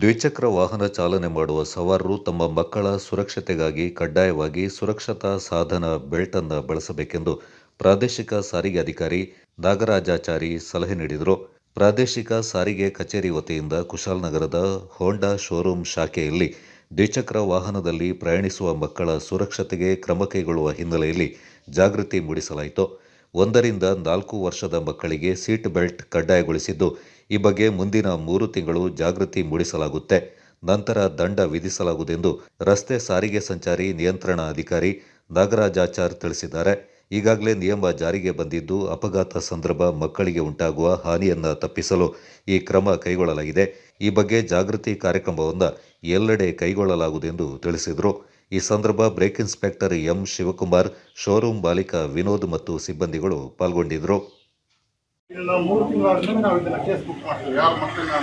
ದ್ವಿಚಕ್ರ ವಾಹನ ಚಾಲನೆ ಮಾಡುವ ಸವಾರರು ತಮ್ಮ ಮಕ್ಕಳ ಸುರಕ್ಷತೆಗಾಗಿ ಕಡ್ಡಾಯವಾಗಿ ಸುರಕ್ಷತಾ ಸಾಧನ ಬೆಲ್ಟ್ ಅನ್ನು ಬಳಸಬೇಕೆಂದು ಪ್ರಾದೇಶಿಕ ಸಾರಿಗೆ ಅಧಿಕಾರಿ ನಾಗರಾಜಾಚಾರಿ ಸಲಹೆ ನೀಡಿದರು. ಪ್ರಾದೇಶಿಕ ಸಾರಿಗೆ ಕಚೇರಿ ವತಿಯಿಂದ ಕುಶಾಲನಗರದ ಹೋಂಡಾ ಶೋರೂಮ್ ಶಾಖೆಯಲ್ಲಿ ದ್ವಿಚಕ್ರ ವಾಹನದಲ್ಲಿ ಪ್ರಯಾಣಿಸುವ ಮಕ್ಕಳ ಸುರಕ್ಷತೆಗೆ ಕ್ರಮ ಕೈಗೊಳ್ಳುವ ಹಿನ್ನೆಲೆಯಲ್ಲಿ ಜಾಗೃತಿ ಮೂಡಿಸಲಾಯಿತು. ಒಂದರಿಂದ ನಾಲ್ಕು ವರ್ಷದ ಮಕ್ಕಳಿಗೆ ಸೀಟ್ ಬೆಲ್ಟ್ ಕಡ್ಡಾಯಗೊಳಿಸಿದ್ದು ಈ ಬಗ್ಗೆ ಮುಂದಿನ ಮೂರು ತಿಂಗಳು ಜಾಗೃತಿ ಮೂಡಿಸಲಾಗುತ್ತೆ. ನಂತರ ದಂಡ ವಿಧಿಸಲಾಗುವುದೆಂದು ರಸ್ತೆ ಸಾರಿಗೆ ಸಂಚಾರಿ ನಿಯಂತ್ರಣ ಅಧಿಕಾರಿ ನಾಗರಾಜಾಚಾರ್ ತಿಳಿಸಿದ್ದಾರೆ. ಈಗಾಗಲೇ ನಿಯಮ ಜಾರಿಗೆ ಬಂದಿದ್ದು ಅಪಘಾತ ಸಂದರ್ಭ ಮಕ್ಕಳಿಗೆ ಉಂಟಾಗುವ ಹಾನಿಯನ್ನು ತಪ್ಪಿಸಲು ಈ ಕ್ರಮ ಕೈಗೊಳ್ಳಲಾಗಿದೆ. ಈ ಬಗ್ಗೆ ಜಾಗೃತಿ ಕಾರ್ಯಕ್ರಮವನ್ನು ಎಲ್ಲೆಡೆ ಕೈಗೊಳ್ಳಲಾಗುವುದೆಂದು ತಿಳಿಸಿದರು. ಈ ಸಂದರ್ಭ brake inspector M Shivakumar showroom Balika Vinod ಮತ್ತು ಸಿಬ್ಬಂದಿಗಳು ಪಾಲ್ಗೊಂಡಿದ್ದರು ನಾವು ಮೂರು ತಿಂಗಳ ಆದ್ಮೇಲೆ ನಾವು ಇದನ್ನ ಕೇಸ್ ಬುಕ್ ಮಾಡ್ತೀವಿ. ಯಾರ ಮಕ್ಕಳನ್ನ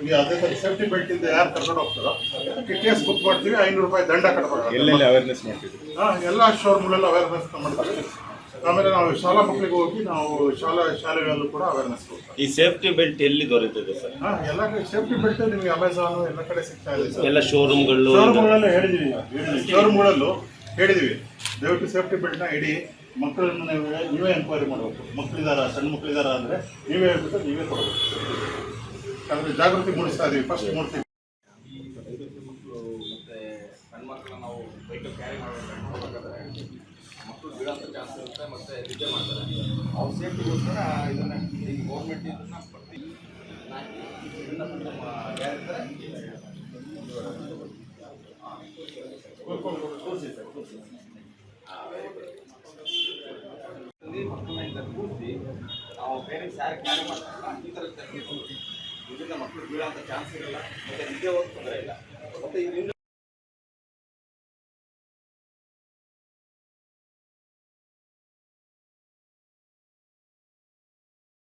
ಈ ಅದೇ ಥರ ಸೇಫ್ಟಿ ಬೆಲ್ಟ್ ಇಂದ ಯಾರು ಕರ್ಕೊಂಡು ಹೋಗ್ತಾರೋ ಅದಕ್ಕೆ ಕೇಸ್ ಬುಕ್ ಮಾಡ್ತೀವಿ ಐನೂರು ರೂಪಾಯಿ ದಂಡ ಕಟ್ಟಬೇಕು ಎಲ್ಲೆಲ್ಲಿ ಅವೇರ್ನೆಸ್ ಮಾಡ್ತೀವಿ ಹಾಂ ಎಲ್ಲ ಶೋರೂಮ್ಗಳಲ್ಲಿ ಅವೇರ್ನೆಸ್ ಮಾಡ್ತೀವಿ ಆಮೇಲೆ ನಾವು ಶಾಲಾ ಮಕ್ಕಳಿಗೆ ಹೋಗಿ ನಾವು ಶಾಲಾ ಶಾಲೆಗಳಲ್ಲೂ ಕೂಡ ಅವೇರ್ನೆಸ್ ಕೊಡ್ತೀವಿ. ಈ ಸೇಫ್ಟಿ ಬೆಲ್ಟ್ ಎಲ್ಲಿ ದೊರೆಯುತ್ತದೆ ಸರ್? ಹಾ, ಎಲ್ಲ ಕಡೆ ಸೇಫ್ಟಿ ಬೆಲ್ಟ್ ನಿಮಗೆ ಅಮೆಝಾನ್ ಎಲ್ಲ ಕಡೆ ಸಿಗ್ತಾ ಇದೆ ಸರ್. ಎಲ್ಲ ಶೋರೂಮ್ಗಳು ಶೋರೂಮ್ಗಳಲ್ಲೂ ಹೇಳಿದೀವಿ. ಶೋರೂಮ್ಗಳಲ್ಲೂ ಹೇಳಿದೀವಿ. ದಯವಿಟ್ಟು ಸೇಫ್ಟಿ ಬೆಲ್ಟ್ನ ಇಡಿ. ಮಕ್ಕಳನ್ನ ನೀವೇ ನೀವೇ ಎಂಕ್ವೈರಿ ಮಾಡಬೇಕು. ಮಕ್ಕಳಿದಾರ, ಸಣ್ಣ ಮಕ್ಕಳಿದಾರ ಅಂದರೆ ನೀವೇ ಹೇಳ್ಬಿಟ್ಟು ನೀವೇ ಕೊಡಬೇಕು. ಯಾಕಂದರೆ ಜಾಗೃತಿ ಮೂಡಿಸ್ತಾ ಇದ್ದೀವಿ ಫಸ್ಟ್ ಮೂಡ್ತೀವಿ. ಮತ್ತೆ ಸಣ್ಣ ಮಕ್ಕಳನ್ನ ನಾವು ಬೈಕಲ್ಲಿ ಕ್ಯಾರಿ ಮಾಡಬೇಕಾದ್ರೆ ಮಕ್ಕಳು ಬೀಳೋಂಥ ಜಾಸ್ತಿ ಇರುತ್ತೆ ಮತ್ತೆ ನಿದ್ದೆ ಮಾಡ್ತಾರೆ ಅವ್ರ ಸೇಫ್ಟಿಗೋಸ್ಕರ ಇದನ್ನ ಈ ಗೌರ್ಮೆಂಟ್ ಇದನ್ನ ಪ್ರತಿ ಇದನ್ನ ನಮ್ಮ ಯಾರಿರ್ತಾರೆ ಕೂರಿಸಿ ನಾವು ಪೇರೆಂಟ್ಸ್ ಯಾರು ಕ್ಯಾರಿ ಮಾಡ್ತಾರಲ್ಲ, ಈ ಥರ ಇದರಿಂದ ಮಕ್ಕಳು ಬೀಳೋಂಥ ಚಾನ್ಸ್ ಇರಲ್ಲ. ಮತ್ತೆ ನಿದ್ದೆ ಹೋಗಿ ತೊಂದರೆ ಇಲ್ಲ. ಮತ್ತೆ